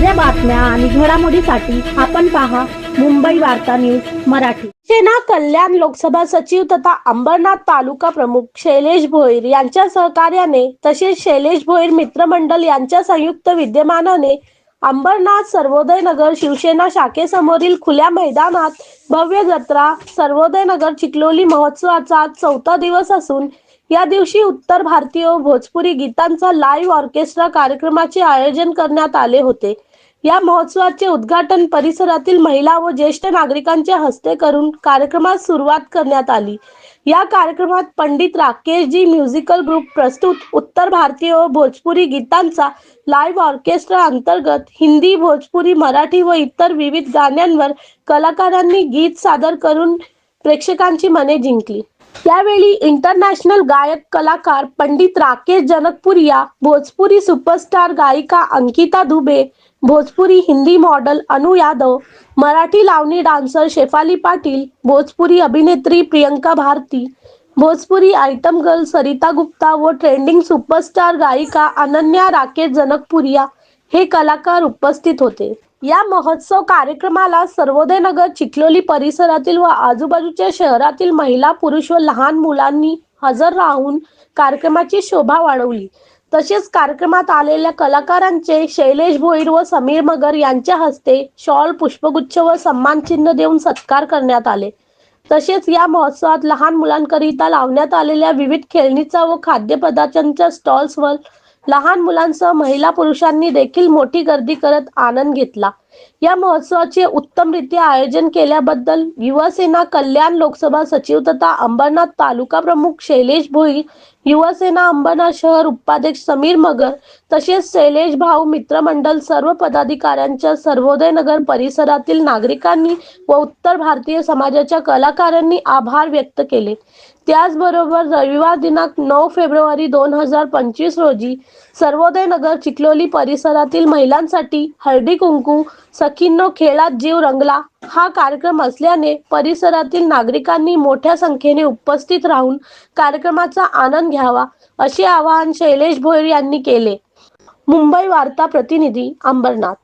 बातम्या आणि घडामोडीसाठी आपण पहा मुंबई वार्ता न्यूज मराठी. सेना कल्याण लोकसभा सचिव तथा अंबरनाथ तालुका प्रमुख शैलेश भोईर यांच्या सहकार्याने तसेच शैलेश भोईर मित्रमंडळ यांच्या संयुक्त विद्यमानाने अंबरनाथ सर्वोदय नगर शिवसेना शाखेसमोरील खुल्या मैदानात भव्य जत्रा सर्वोदय नगर चिखलोली महोत्सवाचा चौथा दिवस असून या दिवशी उत्तर भारतीय व भोजपुरी गीतांचा लाईव्ह ऑर्केस्ट्रा कार्यक्रमाचे आयोजन करण्यात आले होते. या महोत्सवाचे उद्घाटन परिसरातील महिला व ज्येष्ठ नागरिकांच्या हस्ते करून कार्यक्रमास सुरुवात करण्यात आली. या कार्यक्रमात पंडित राकेशजी म्युझिकल ग्रुप प्रस्तुत उत्तर भारतीय व भोजपुरी गीतांचा लाईव्ह ऑर्केस्ट्रा अंतर्गत हिंदी भोजपुरी मराठी व इतर विविध गाण्यांवर कलाकारांनी गीत सादर करून प्रेक्षकांची मने जिंकली. यावेळी इंटरनॅशनल गायक कलाकार पंडित राकेश जनकपुरिया भोजपुरी सुपरस्टार गायिका अंकिता दुबे भोजपुरी हिंदी मॉडेल अनु यादव मराठी लावणी डान्सर शेफाली पाटील भोजपुरी अभिनेत्री प्रियंका भारती भोजपुरी आयटम गर्ल सरिता गुप्ता व ट्रेंडिंग सुपरस्टार गायिका अनन्या राकेश जनकपुरिया हे कलाकार उपस्थित होते. या महोत्सव कार्यक्रमाला सर्वोदय नगर चिखलोली परिसरातील व आजूबाजूच्या शहरातील महिला पुरुष व लहान मुलांनी हजर राहून कार्यक्रमाची शोभा वाढवली. तसेच कार्यक्रमात आलेल्या कलाकारांचे शैलेश भोईर व समीर मगर यांच्या हस्ते शॉल पुष्पगुच्छ व सन्मान चिन्ह देऊन सत्कार करण्यात आले. तसेच या महोत्सवात लहान मुलांकरिता लावण्यात आलेल्या विविध खेळणीचा व खाद्यपदार्थांच्या स्टॉल्सवर लहान मुलांसह महिला पुरुषांनी देखील मोठी गर्दी करत आनंद घेतला. या महोत्सवाचे उत्तमरित्या आयोजन केल्याबद्दल युवासेना कल्याण लोकसभा सचिव तथा अंबरनाथ तालुका प्रमुख शैलेश भोई युवासेना अंबरनाथ शहर उपाध्यक्ष समीर मगर तसेच शैलेश भाऊ मित्रमंडल सर्व पदाधिकाऱ्यांच्या सर्वोदय नगर परिसरातील नागरिकांनी व उत्तर भारतीय समाजाच्या कलाकारांनी आभार व्यक्त केले. त्याचबरोबर रविवार दिनांक नऊ फेब्रुवारी दोन हजार पंचवीस रोजी सर्वोदय नगर चिखलोली परिसरातील महिलांसाठी हळदी कुंकू सखींनो खेळात जीव रंगला. हा कार्यक्रम असल्याने परिसरातील नागरिकांनी मोठ्या संख्येने उपस्थित राहून कार्यक्रमाचा आनंद घ्यावा असे आवाहन शैलेश भोईर यांनी केले. मुंबई वार्ता प्रतिनिधी अंबरनाथ.